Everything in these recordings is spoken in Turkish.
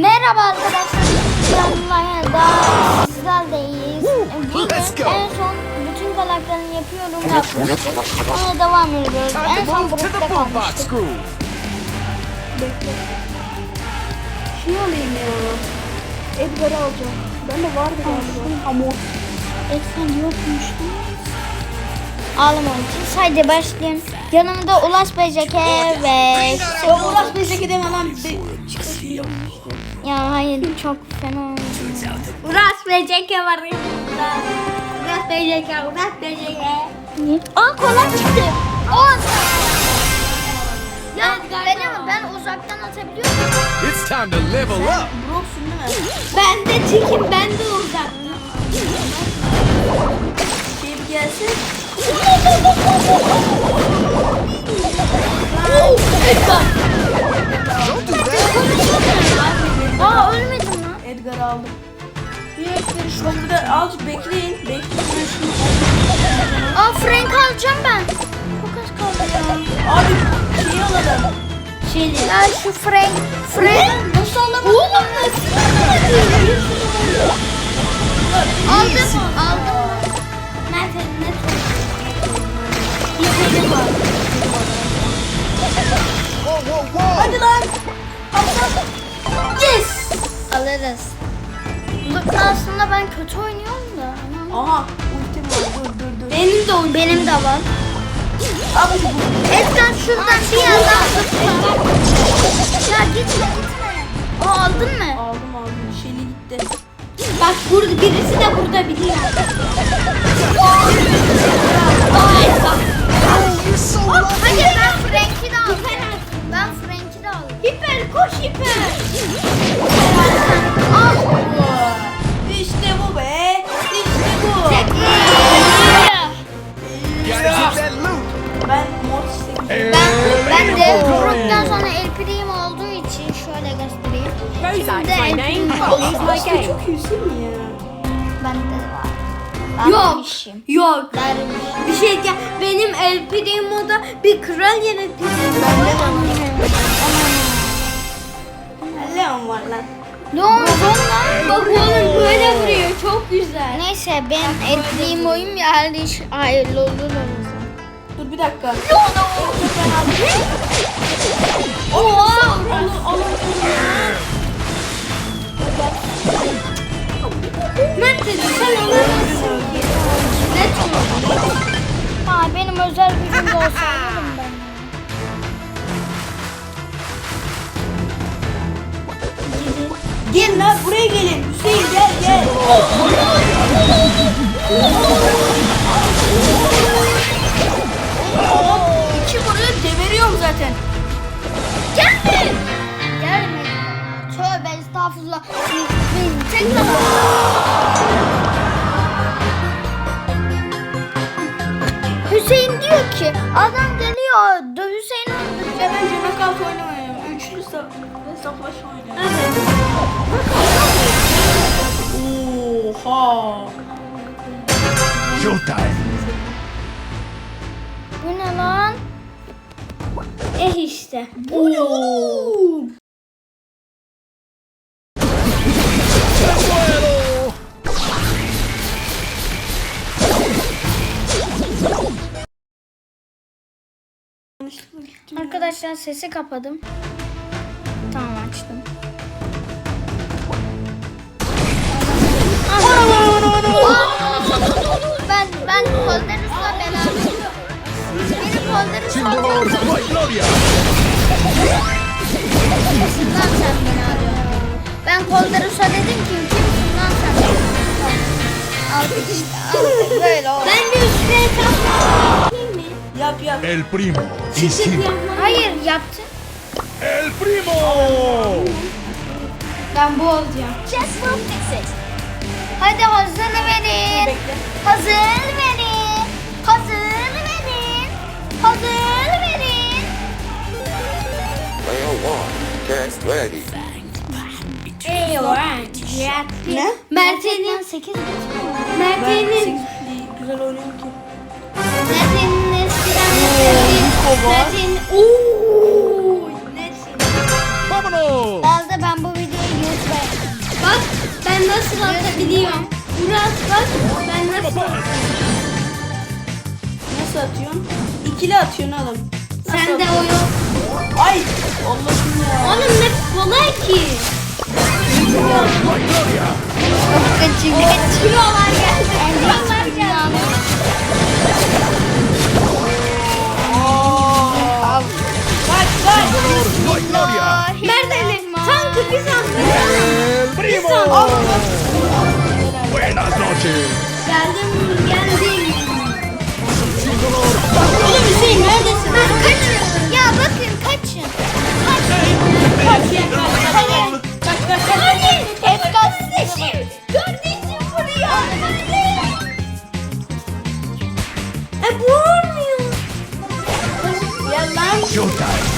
Merhaba arkadaşlar. Vallahi daha sizlerleyiz. Bugün Let's go. en son bütün karakterini yapıyorum yapmıştık. Ona devam ediyoruz. En son boombox kalmıştık. groove. Şey alayım ya. Edgar'ı alacağım. Ben de vardı galiba. Ama Efsane yokmuştu. Ağlamamak için. Haydi başlayalım. Yanımda Ulaş Beceke ve... ya Uras Beşik'e deme lan. Çıkıyor. Ya hayır çok fena. Uras Beceke var yanımda. Uras Beceke, Uras Beceke. Aa kolay çıktı. On. Ya benim ben uzaktan atabiliyor muyum? It's time to level up. Brock'sun değil mi? Ben de çekim, ben de uzaktan. Şey bir gelsin. Don't do that. Aa ölmedim lan. Edgar'ı aldım. Şunu bir de azıcık bekleyin. Bekleyin. Aa Frank alacağım ben. Çok az kaldı ya. Abi şeyi alalım. Şeyli. Ya şu Frank. Frank. Nasıl alamadın? Oğlum nasıl alamadın? Aldım. Aldım. Nerede? Ne İzledim abi. Whoa, whoa, whoa. Hadi lan. Alırız. Bu aslında ben kötü oynuyorum da. Aha. Ultim var. Dur dur dur. Benim de oyun. Benim de var. Abi. Edgar şuradan bir yerden zıpla. Ya gitme gitme. Aa aldın mı? Aldım aldım. Şeyli gitti. Bak burada birisi de burada lucky. hayır ben Frank'i de aldım. Ben Frank'i de aldım. Hiper koş hiper. İşte bu be. İşte bu. Get that loot. Ben mod. Ben, ben de gruptan sonra El Primo olduğu için şöyle göstereyim. Şimdi El Primo Aslında çok iyisin ya. Bende de var. Yok. Dermişim. Yok. Dermişim. Bir şey diyeceğim. Benim El Primo'da bir kral yönetici. Ben de Leon var lan. Ne oldu lan? Bak oğlum böyle vuruyor. Çok güzel. Neyse ben Primo'yum ya iş hayırlı olur o zaman. Dur bir dakika. Oha! Alın, alın. Mert dedi sen alamazsın. Ne? Ha benim özel gücüm de olsa alırım ben. Gelin lan buraya gelin. Hüseyin gel gel. İki vuruyor deveriyorum zaten. Gelme. Gelme. Tövbe estağfurullah. Tekrar. Hüseyin diyor ki adam geliyor. Dö Hüseyin öldürecek. Ya bence knockout oynamayalım. Üçlü sa- hesaplaşma oynayalım. Oha. Showtime. Bu ne lan? Eh işte. Oo. Arkadaşlar sesi kapadım. Tamam açtım. Ben ben Kolderus'la beraber. Beni Kolderus'la Timberlord, my Gloria. Lan sen beni arıyorsun. Ben Kolderus'a dedim ki kimsin lan sen? Al işte al böyle oldu. Ben de üstüne Yap yap. El primo is here. Hayır yaptın. El primo. Ben bu olacağım. Just will fix it. Hadi hazır verin. Hazır verin. Hazır verin. Hazır verin. Player one, get ready. Ne? Mert'in 8 Ben İkili atıyorsun oğlum. Nasıl Sen de o yok. Ay Allah'ım ya. Oğlum ne kolay ki. Gloria! Kilolar geldi. Kilolar geldi. Kaç kaç. Gloria! Neredeydi? Tankı biz aldık. El Primo! Buenas noches! Geldim geldim. Oğlum Hüseyin neredesin? kaçın. Ya bakın kaçın. Kaç ya kaç. Hadi. Kaç kaç kaç. Hadi. Hep kardeşim. Buraya. Hadi. E bu olmuyor. Gel lan. Showtime!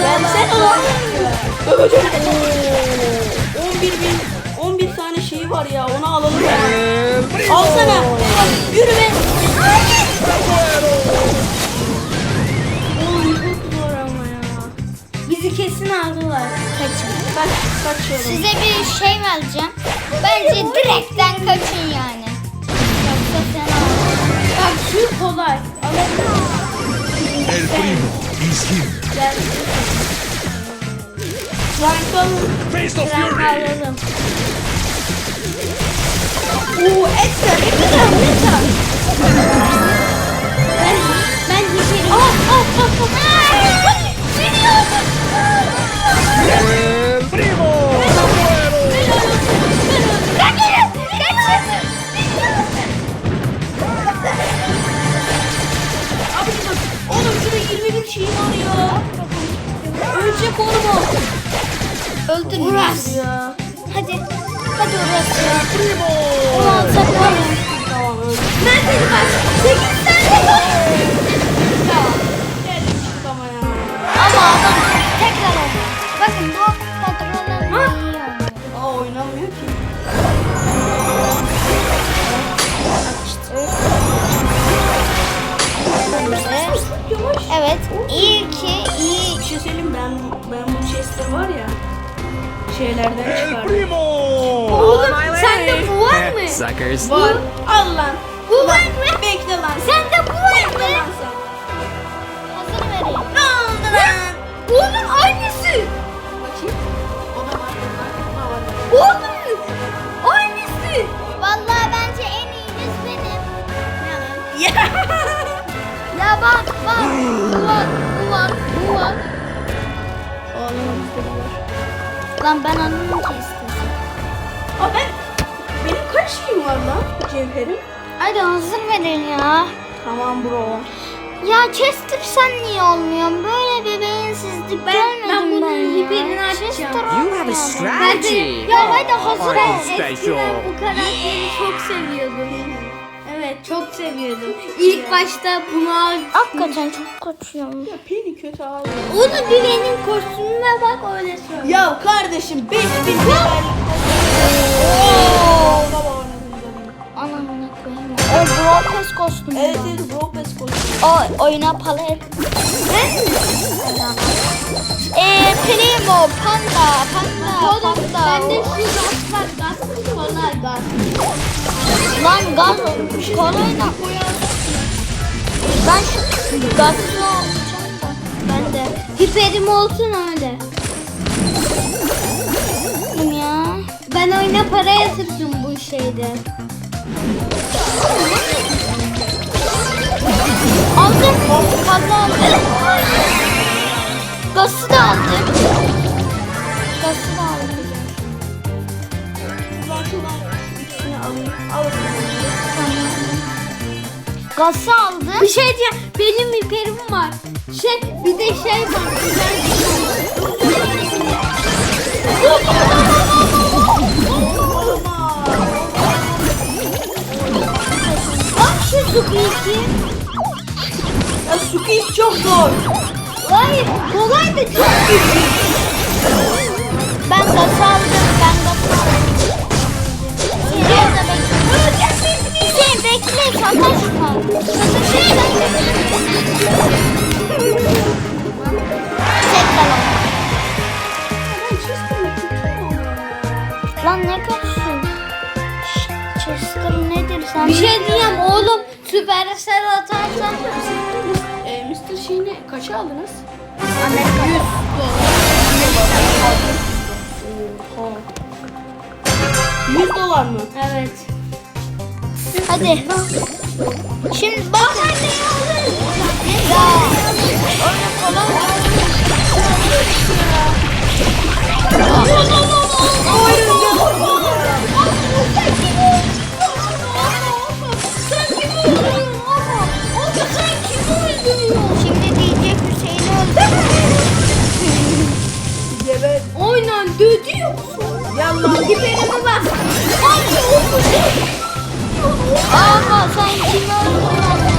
Gelsene lan. 11 bin 11 tane şeyi var ya onu alalım ya. El Primo! Al sana. Yürü be. Oğlum Bizi kesin aldılar. Kaçın. Kaç kaç oğlum. Size bir şey vereceğim. Bence direkten kaçın yani. Yoksa olur. Bak şu kolay. El Primo is here! Gel. Frank alın. Face of Fury! alalım. Oo Edgar. Edgar. Edgar. Ben, ben geçerim. Ah ah ah ah. Seni aldım. El Primo! Kaçın. Kaçın. Abi bak. Oğlum şurada 21 şey var ya. Ölecek oğlum o. Öldün mü? Uras ya. Hadi. Hadi Uras ya. Primo! Ulan saklan. Tamam öldü. Neredeydi bak? 8 tane var. Tamam. Geldik ama ya. Ama adam İyi ki iyi. Bir şey söyleyeyim ben ben bu chest'te var ya şeylerden El çıkardım. Primo! Oğlum sende bu var mı? Suckers. Var. Al lan. Bu var mı? Bekle lan. Sende bu var Bekle lan mı? sen. Hazır vereyim. Ne oldu lan? Oğlum aynısı. Bakayım. O da var. O da var. Oğlum aynısı. Vallahi bence en iyiniz benim. Ya. Ya bak bak. Bu Lan ben anladım ki istesin. Aa ben benim kaç şeyim var lan cevherim? Hadi hazır verin ya. Tamam bro. Ya Chester sen niye olmuyorsun? Böyle bir beyinsizlik görmedim ben, bunun hiperini açacağım. You have a strategy. Ya hadi hazır ol. Eskiden bu karakteri çok seviyordum. Evet çok seviyordum. İlk başta bunu al. Hakikaten çok kaçıyorum. Ya Penny kötü abi. Onu bir benim kostümüme bak öyle söyle. Ya kardeşim 5000 liralık Oo. Baba oynadım canım. Anamına koyayım. O Bropes kostümü. Evet evet bro pes koştu. O oyuna palet. Eee Primo, Panda, Panda, Panda. Bende şu gaz var, gaz kolay gaz. Lan gaz kolay da Ben şu gazlı alacağım da. Ben de. Hiperim olsun öyle. Ya. Ben oyuna para yatırdım bu şeyde. Aldım. Fazla aldım. Gazı da aldım. Gazı aldım. Bir şey diyeceğim. Benim hiperim var. Şey, bir de şey var. Güzel. Bak şu Suki'yi. Ya Suki çok zor. Hayır, kolay da çok güçlü. Ben gaz aldım, Sen bekle, sataşma. Sataşırsan Tekrar al. Ben Chester'la kötü mü Lan ne? Şşt, Chester nedir sen? Bir şey diyeyim oğlum. Süpersel atarsan. Ee, Mr. Şeyini kaça aldınız? Amerika. 100 dolar mı? Evet. Hadi. Şimdi bak. Ya. Şimdi diyecek Hüseyin'i öldürdü. Evet. Oynan dödü yoksa. Yallah. Gidelim bak. Ama sen kimi öldürdün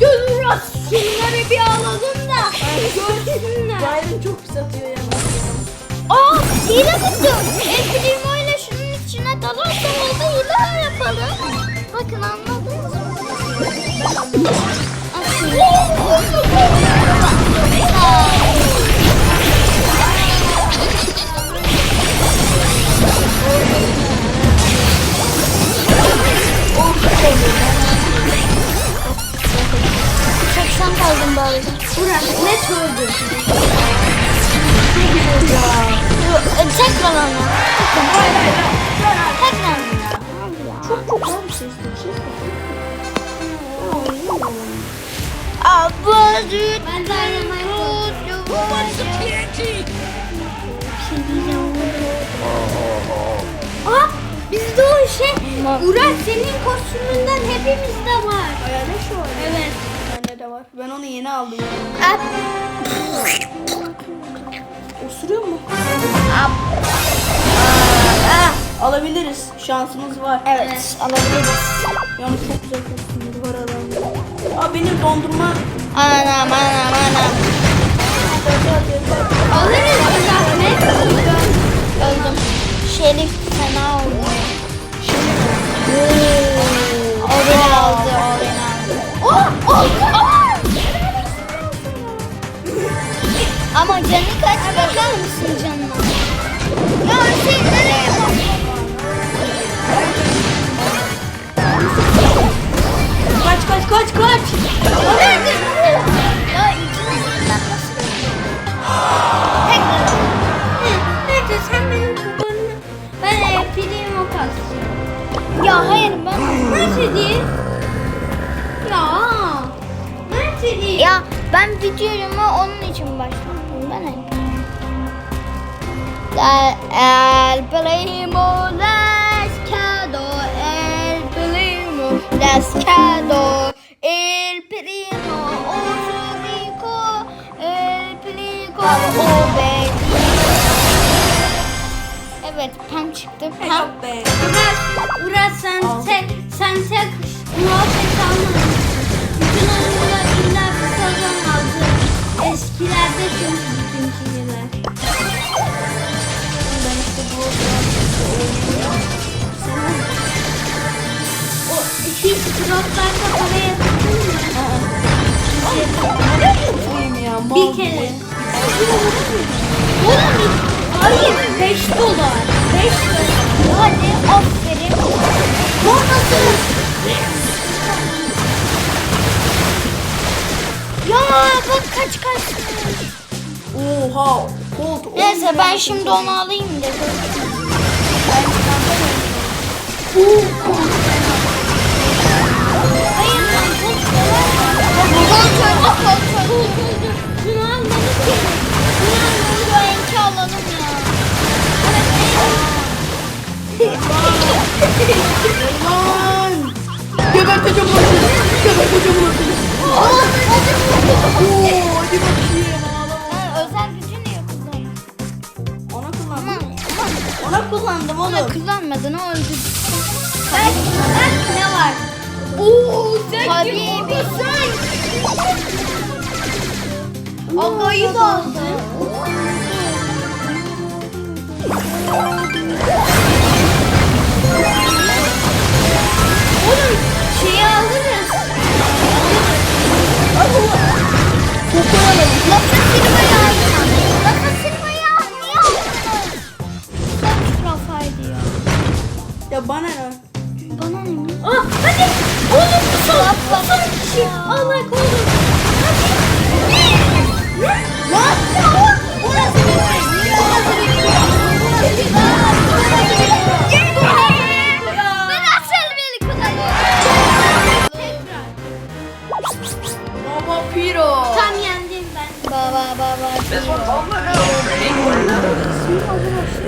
Gönül rast. Şunları bir alalım da. Görsünler. Byron çok pis atıyor yalnız. Aa hile buldum. El Primo ile şunun içine dalarsam oldu hile yapalım. Bakın anladınız mı? Seksen şey. Burak senin kostümünden hepimizde var. Hayalet şu an. Evet. Bende de var. Ben onu yeni aldım. Osuruyor mu? Ah, alabiliriz. Şansımız var. Evet alabiliriz. Yalnız çok güzel kostümleri var adamda. Aa benim dondurma. Anam anam anam. Alırız biz Ahmet. Yapayım o. Ya hayır ben... Değil? Ya. Değil? Ya ben videomu onun için başlattım. Ben. La, el primo lascado, el primo lascado, el primo oso rico, el primo obe. Evet, Pam çıktı. Pam. Yok be. Uras, Uras Oha. Colt. Neyse ben şimdi onu alayım dedim. Hayır lan kontrol kontrol. Şunu almamız gerek. Bu enki alalım ya. Lan. Geberteceğim onu. Geberteceğim onu. Oo kullanmadın o öldü. Bak, bak ne var? Oo, sen Habibi. Agayı da aldın. Oğlum şeyi alırız. Lafın silmeyi aldım. Ya bana ne? Bana ne mi? Ah hadi. Oğlum bu son. Bu son kişi. Allah korusun. Lan ya o- orası şey. Orası şey. Orası. Orası bir şey. Ben asıl beni kullanıyorum. Tekrar. Baba Piro. Tam yendim ben. Baba baba.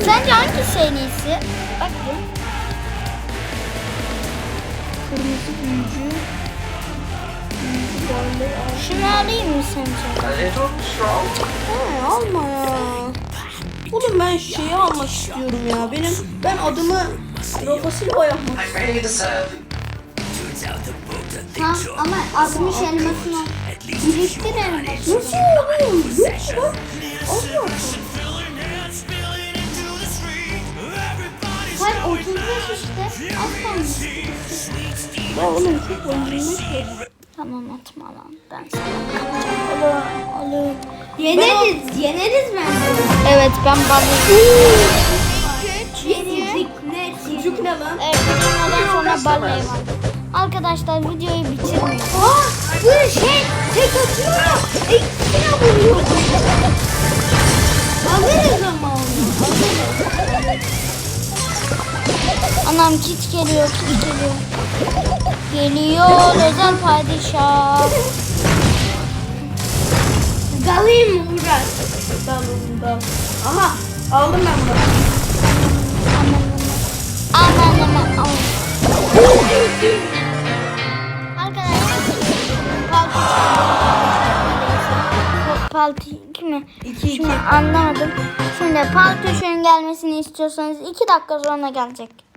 Sence hangisi en iyisi? Bak al. Şunu alayım mı sence? He, alma ya. Oğlum ben şeyi almak istiyorum ya. Benim ben adımı Rafa Silva yapmak istiyorum. Ha ama 60 elmasını. Biriktir elması. Nasıl oğlum? Yok bak. Allah. Kaç 35 işte. Oğlum. Tamam atma lan. Ben sana Alın, alın. Yeneriz. Yeneriz bence. Evet ben. Net. Çocuk ne lan? Evet ondan sonra var. Arkadaşlar videoyu bitirmeyin. Aa bu şey tek atıyor. İkisine vuruyor. Alırız ama onu. Anam kit geliyor kit geliyor. Geliyor özel padişah. Dalayım mı Murat? Dalında. Aha aldım ben bunu. Aman aman aman. Arkadaşlar palto palto kimi? İki iki. Şimdi anlamadım. Şimdi paltoşun gelmesini istiyorsanız iki dakika sonra gelecek.